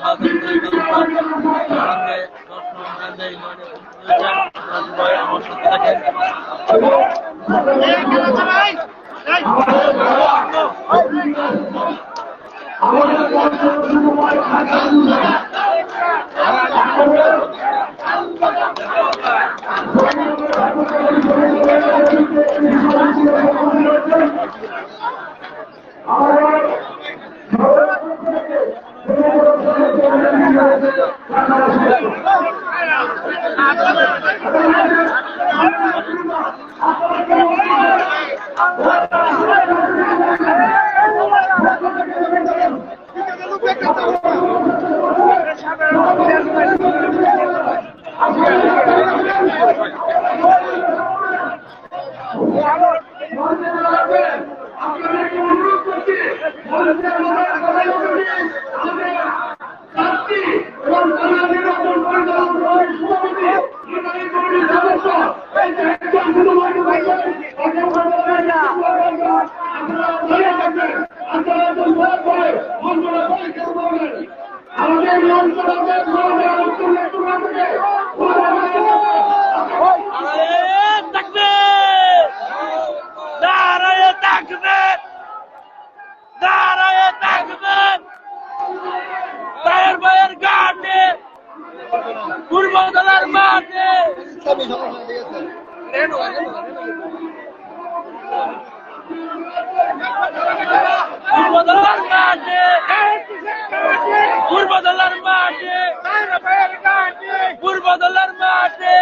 আমাদের আমাদের সময় থাকা তায়ের ভাইয়ের ঘাটে পূর্বদলার মাঠে পূর্বদলার মাঠে পূর্বদলার মাঠে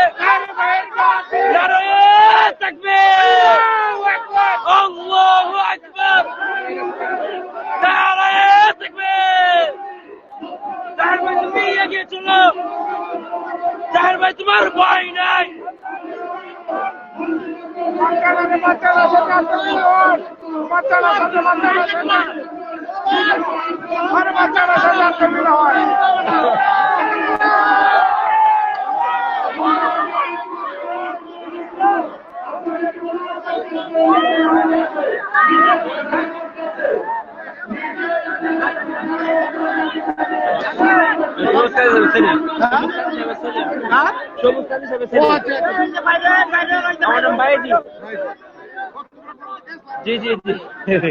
নারায়ে তাকবীর আল্লাহু আকবার নারায়ে তাকবীর তার ভাই তুমি এগিয়ে চলো তার ভাই তোমার ভয় নাই আমার নাম বাইজি জি জি জি।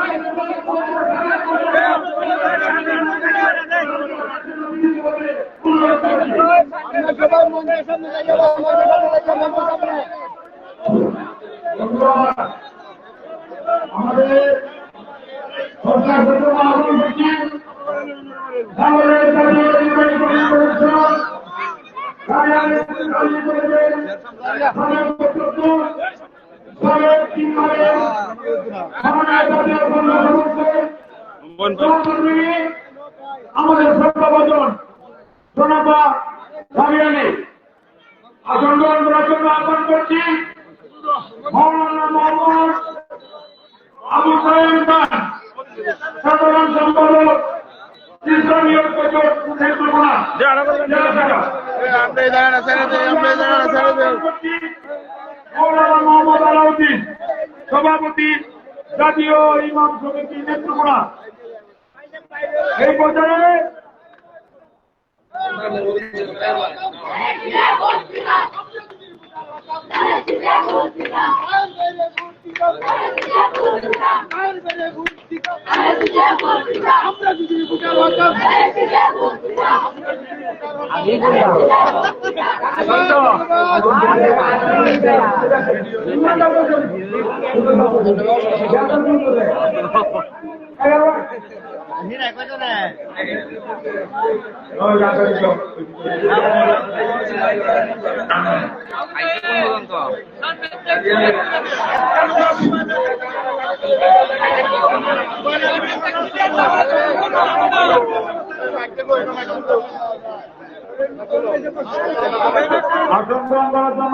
আমাদের সরকার প্রথম আহ্বান আমাদের জনতা ভাবিয়ানি আসন গ্রহণ করার জন্য আহ্বান করছি মৌলানা মোহাম্মদ আবু সাহেব খান। সাধারণ সম্পাদক ইসলামী ঐক্যজোট নেত্রকোনা মৌলানা মোহাম্মদ আলাউদ্দিন সভাপতি জাতীয় ইমাম সমিতি নেত্রকোনা এই পর্যায়ে আমি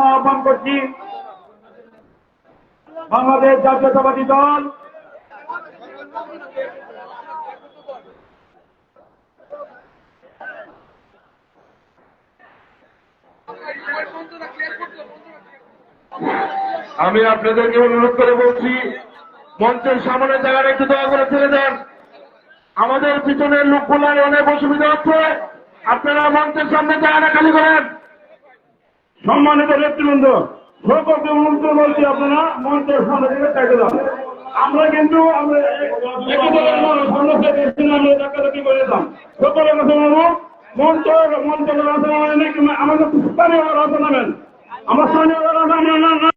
আহ্বান করছি বাংলাদেশ জাতীয়তাবাদী দল আমি আপনাদেরকে অনুরোধ করে বলছি, মঞ্চের সামনে জায়গাটা একটু দয়া করে ছেড়ে দেন। আমাদের পিছনের লোকগুলার অনেক অসুবিধা হচ্ছে। আপনারা মঞ্চের সামনে জায়গাটা খালি করেন। সম্মানিত নেতৃবৃন্দ সকলকে অনুরোধ বলছি আপনারা, মঞ্চের সামনে থেকে চাইতে যান আমরা কিন্তু আমরা একেবারে সমস্যা দেখছি না, আমরা ডাকাডাকি করে দিতাম সকলের কাছে অনুরোধ মঞ্চ রাস্তা আমাদের স্থানীয় রাজা নেবেন আমার স্থানীয় রাজা